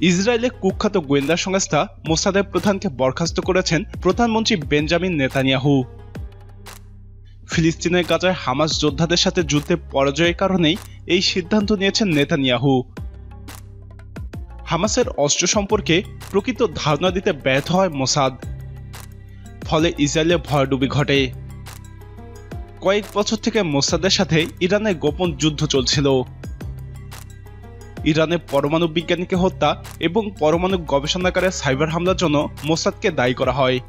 ইসরায়েলে কুখ্যাত গোয়েন্দা সংস্থা মোসাদের প্রধানকে বরখাস্ত করেছেন প্রধানমন্ত্রী বেঞ্জামিন নেতানিয়াহু। ফিলিস্তিনের গাজায় হামাস যোদ্ধাদের সাথে যুদ্ধে পরাজয়ের কারণেই এই সিদ্ধান্ত নিয়েছেন নেতানিয়াহু। হামাসের অস্ত্র সম্পর্কে প্রকৃত ধারণা দিতে ব্যর্থ হয় মোসাদ। ফলে ইসরায়েলে ভয়ডুবি ঘটে। কয়েক বছর থেকে মোসাদের সাথে ইরানের গোপন যুদ্ধ চলছিল। ইরানের পরমাণু বিজ্ঞানীকে হত্যা এবং পরমাণু গবেষণাগারে সাইবার হামলার জন্য মোসাদকে দায়ী করা হয়।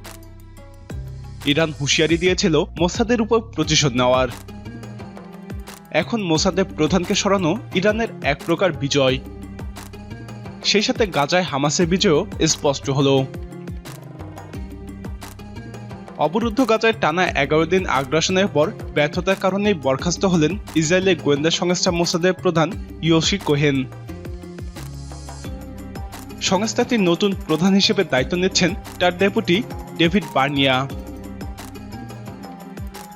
ইরান হুঁশিয়ারি দিয়েছিল মোসাদের উপর প্রতিশোধ নেওয়ার। এখন মোসাদের প্রধানকে সরানো ইরানের এক প্রকার বিজয়। সেই সাথে গাজায় হামাসের বিজয়ও স্পষ্ট হলো। অবরুদ্ধ গাজায় টানা এগারো দিন আগ্রাসনের পর ব্যর্থতার কারণেই বরখাস্ত হলেন ইসরায়েলের গোয়েন্দা সংস্থা মোসাদের প্রধান ইয়োশি কোহেন। সংস্থাটির নতুন প্রধান হিসেবে দায়িত্ব নিচ্ছেন তার ডেপুটি ডেভিড বার্নিয়া।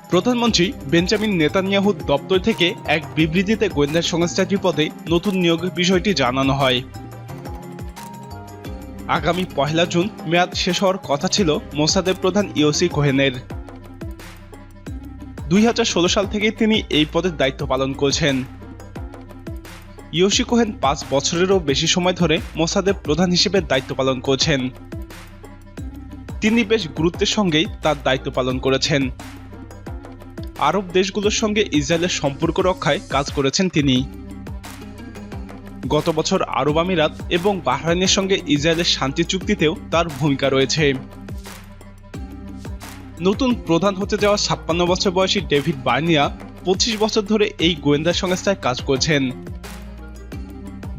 প্রধানমন্ত্রী বেঞ্জামিন নেতানিয়াহুর দপ্তর থেকে এক বিবৃতিতে গোয়েন্দা সংস্থাটি পদে নতুন নিয়োগের বিষয়টি জানানো হয়। আগামী পহেলা জুন মেয়াদ শেষ হওয়ার কথা ছিল মোসাদের প্রধান ইওসি কোহেনের। দুই হাজার ষোলো সাল থেকে তিনি এই পদের দায়িত্ব পালন করছেন। ইয়োশি কোহেন পাঁচ বছরেরও বেশি সময় ধরে মোসাদের প্রধান হিসেবে দায়িত্ব পালন করছেন। তিনি বেশ গুরুত্বের সঙ্গেই তার দায়িত্ব পালন করেছেন। আরব দেশগুলোর সঙ্গে ইসরায়েলের সম্পর্ক রক্ষায় কাজ করেছেন তিনি। গত বছর আরব আমিরাত এবং বাহরাইনের সঙ্গে ইসরায়েলের শান্তি চুক্তিতেও তার ভূমিকা রয়েছে। নতুন প্রধান হতে যাওয়া ছাপ্পান্ন বছর বয়সী ডেভিড বার্নিয়া পঁচিশ বছর ধরে এই গোয়েন্দা সংস্থায় কাজ করছেন।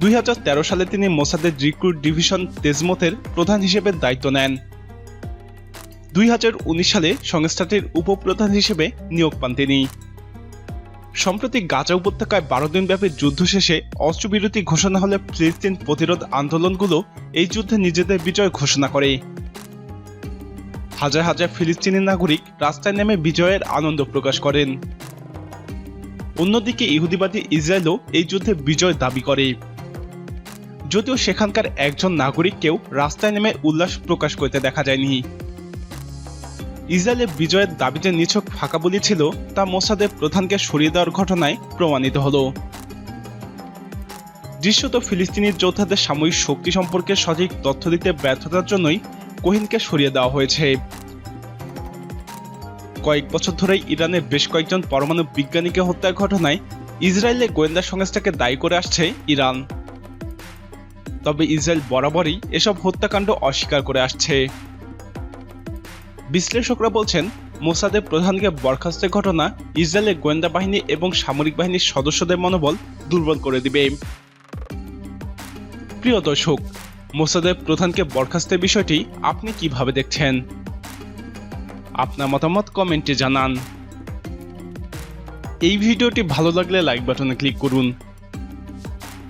দুই হাজার তেরো সালে তিনি মোসাদের রিক্রুট ডিভিশন তেজমতের প্রধান হিসেবে দায়িত্ব নেন। দুই হাজার উনিশ সালে সংস্থাটির উপপ্রধান হিসেবে নিয়োগ পান তিনি। সম্প্রতি গাজা উপত্যকায় বারো দিনব্যাপী যুদ্ধ শেষে অস্ত্রবিরতি ঘোষণা হলে ফিলিস্তিন প্রতিরোধ আন্দোলনগুলো এই যুদ্ধে নিজেদের বিজয় ঘোষণা করে। হাজার হাজার ফিলিস্তিনি নাগরিক রাস্তায় নেমে বিজয়ের আনন্দ প্রকাশ করেন। অন্যদিকে ইহুদিবাদী ইসরায়েলও এই যুদ্ধে বিজয় দাবি করে। যদিও সেখানকার একজন নাগরিককেও রাস্তায় নেমে উল্লাস প্রকাশ করতে দেখা যায়নি। ইসরায়েলের বিজয়ের দাবিতে নিছক ফাঁকা বলি ছিল, তা মোসাদের প্রধানকে সরিয়ে দেওয়ার ঘটনায় প্রমাণিত হল। দৃশ্যত ফিলিস্তিনি যোদ্ধাদের সাময়িক শক্তি সম্পর্কে সঠিক তথ্য দিতে ব্যর্থতার জন্যই কোহিনকে সরিয়ে দেওয়া হয়েছে। কয়েক বছর ধরেই ইরানের বেশ কয়েকজন পরমাণু বিজ্ঞানীকে হত্যার ঘটনায় ইসরায়েলের গোয়েন্দা সংস্থাকে দায়ী করে আসছে ইরান। তবে ইসরায়েল বরাবরই এসব হত্যাকাণ্ড অস্বীকার করে আসছে। বিশ্লেষকরা বলছেন, মোসাদের প্রধানকে বরখাস্তের ঘটনা ইসরায়েলের গোয়েন্দা বাহিনী এবং সামরিক বাহিনীর সদস্যদের মনোবল দুর্বল করে দিবে। প্রিয় দর্শক, মোসাদের প্রধানকে বরখাস্তের বিষয়টি আপনি কীভাবে দেখছেন? আপনার মতামত কমেন্টে জানান। এই ভিডিওটি ভালো লাগলে লাইক বাটনে ক্লিক করুন।